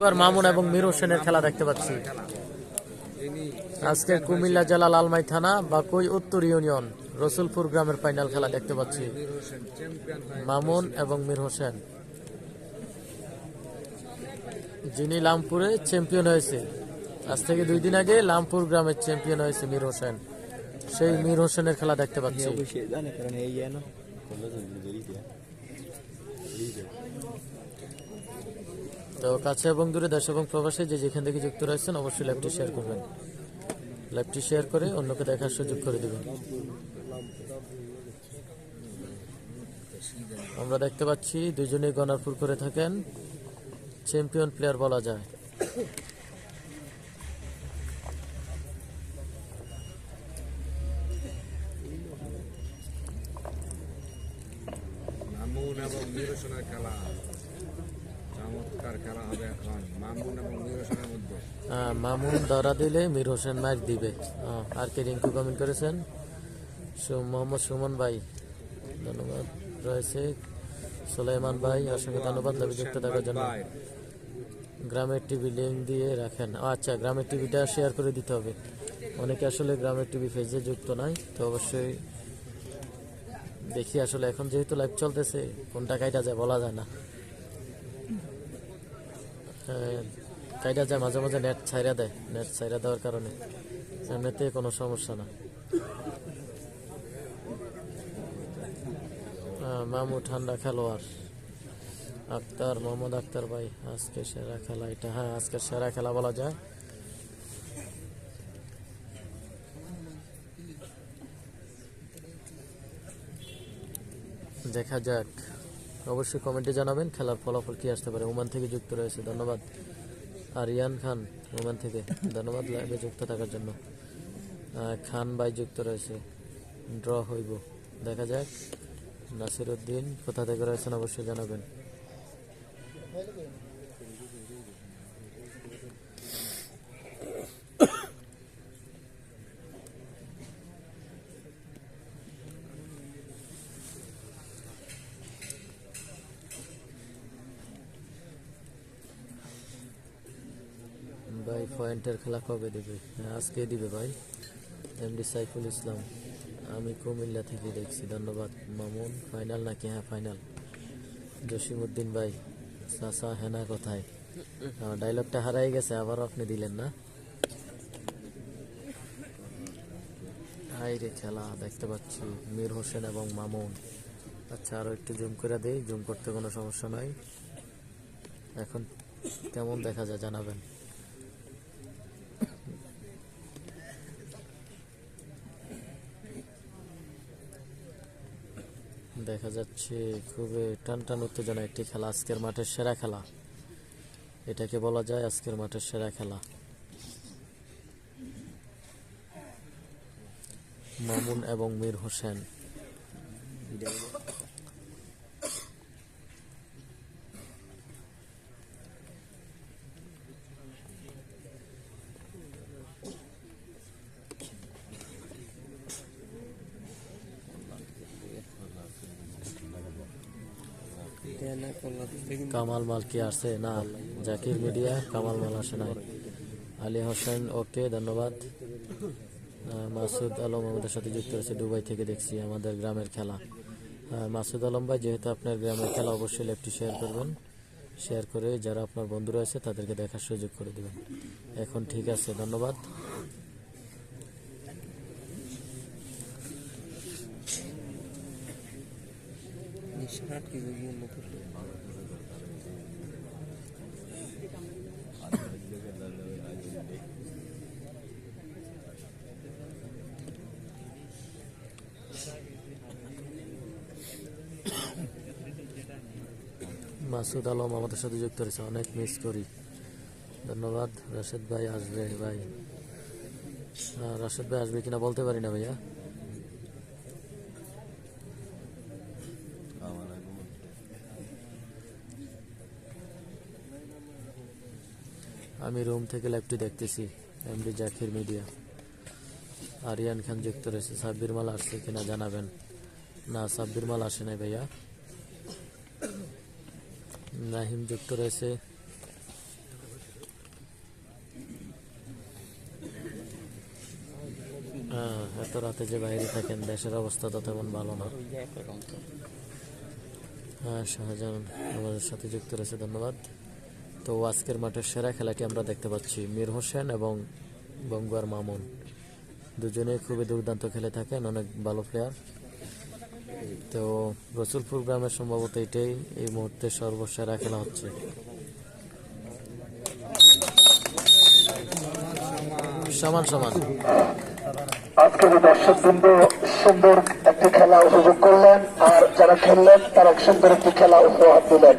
মামুন এবং মীর হোসেনের খেলা দেখতে পাচ্ছি। আজকে কুমিল্লা জেলা লালমাই থানা বা বাকুই উত্তর ইউনিয়ন, রসুলপুর গ্রামের ফাইনাল খেলা দেখতে পাচ্ছি। মামুন এবং মীর হোসেন। যিনি লামপুরে চ্যাম্পিয়ন হয়েছে। আজ থেকে দুই দিন আগে লামপুর গ্রামের চ্যাম্পিয়ন হয়েছে মীর হোসেন। সেই মীর হোসেনের খেলা দেখতে পাচ্ছি। তো কাছে এবং দূরে দেশ এবং প্রবাসে যে যেখান থেকে যুক্ত রয়েছেন, অবশ্যই লাইভটি শেয়ার করবেন। লাইভটি শেয়ার করে অন্যকে দেখার সুযোগ করে দেবেন। আমরা দেখতে পাচ্ছি দুজনেই গনারপুর করে থাকেন। চ্যাম্পিয়ন প্লেয়ার বলা যায় চমৎকার খেলা হবে এখন মামুন ধরা দিলে মীর হোসেন ম্যাচ দিবে। আর কে রিঙ্কু কমেন্ট করেছেন? সু- মোহাম্মদ সুমন ভাই ধন্যবাদ। রয়েছে সুলাইমান ভাই অসংখ্য ধন্যবাদ লাভে যুক্ত থাকার জন্য। গ্রামের টিভি লিঙ্ক দিয়ে রাখেন। আচ্ছা গ্রামের টিভিটা শেয়ার করে দিতে হবে। অনেকে আসলে গ্রামের টিভি পেজে যুক্ত নাই তো অবশ্যই দেখি আসলে এখন যেহেতু লাইভ চলতেছে কোনটা কাইটা যায় বলা যায় না। কাইটা যায়, মাঝে মাঝে নেট ছাইরা দেয়। নেট ছাইরা দেওয়ার কারণে। এমনিতে কোনো সমস্যা না। মামু ঠান্ডা খেলোয়াড়। আক্তার, মোহাম্মদ আক্তার ভাই, আজকে সেরা খেলা এটা। হ্যাঁ আজকে সেরা খেলা বলা যায়। দেখা যাক। অবশ্যই কমেন্টে জানাবেন, খেলার ফলাফল কি আসতে পারে। ওমান থেকে যুক্ত রয়েছে, ধন্যবাদ। আর আরিয়ান খান, ওমান থেকে, ধন্যবাদ লাইভে যুক্ত থাকার জন্য। খান ভাই যুক্ত রয়েছে ড্র হইব। দেখা যাক নাসির উদ্দিন কোথা থেকে রয়েছেন, অবশ্যই জানাবেন। ভাই পয়েন্টের খেলা কবে দেবে? হ্যাঁ, আজকে দিবে ভাই। এমডি সাইফুল ইসলাম। আমি কুমিল্লা থেকে দেখছি। ধন্যবাদ মামুন। ফাইনাল নাকি? হ্যাঁ ফাইনাল জসিমউদ্দিন ভাই চাচা হেনা কোথায়? ডায়লগটা হারাই গেছে আবার আপনি দিলেন না? হাই রে খেলা দেখতে পাচ্ছি মীর হোসেন এবং মামুন। আচ্ছা আরও একটু জুম করে দেই। জুম করতে কোনো সমস্যা নাই। এখন কেমন দেখা যায় জানাবেন। দেখা যাচ্ছে খুবই টান টান উত্তেজনা একটি খেলা, আজকের মাঠের সেরা খেলা। এটাকে বলা যায় আজকের মাঠের সেরা খেলা। মামুন এবং মীর হোসেন। কামাল মাল কি আসছে না, জাকির মিডিয়া, কামাল মাল আসে নাই। আলী হোসেন, ওকে, ধন্যবাদ। মাসুদ আলম আমাদের সাথে যুক্ত হয়েছে দুবাই থেকে দেখছি আমাদের গ্রামের খেলা। মাসুদ আলম ভাই, যেহেতু আপনার গ্রামের খেলা অবশ্যই ল্যাপটি শেয়ার করবেন। শেয়ার করে যারা আপনার বন্ধুরা আছে তাদেরকে দেখার সুযোগ করে দেবেন। এখন ঠিক আছে, ধন্যবাদ। মাসুদ আলম আমাদের সাথে যুক্ত হয়েছে অনেক মিস করি। ধন্যবাদ। রাশেদ ভাই আসবে, ভাই। রাশেদ ভাই আসবে কিনা বলতে পারি না ভাইয়া। আমি রোম থেকে লাইভটি দেখতেছি, এমডি জাকির মিডিয়া। আরিয়ান খান যুক্ত রয়েছে সাব্বির মাল আসছে কিনা জানাবেন। না, সাব্বির মাল আসে নাই ভাইয়া। নাহিম যুক্ত রয়েছে হ্যাঁ, এত রাতে যে বাইরে থাকেন, দেশের অবস্থা তো তেমন ভালো না। হ্যাঁ শাহজাহান আমাদের সাথে যুক্ত রয়েছে ধন্যবাদ। তো আজকের মাঠের সেরা খেলাটি আমরা দেখতে পাচ্ছি। মীর হোসেন এবং বঙ্গুয়ার মামুন। দুজনেই খুবই দুর্দান্ত খেলে থাকেন, অনেক ভালো প্লেয়ার তো রসুলপুর গ্রামের সম্ভবত এটাই, এই মুহূর্তে সর্বসেরা খেলা হচ্ছে। সমান সমান। আজকে যে দর্শক সুন্দর একটি খেলা উপভোগ করলেন, আর যারা খেললেন, তারা সুন্দর একটি খেলা উপহার দিলেন।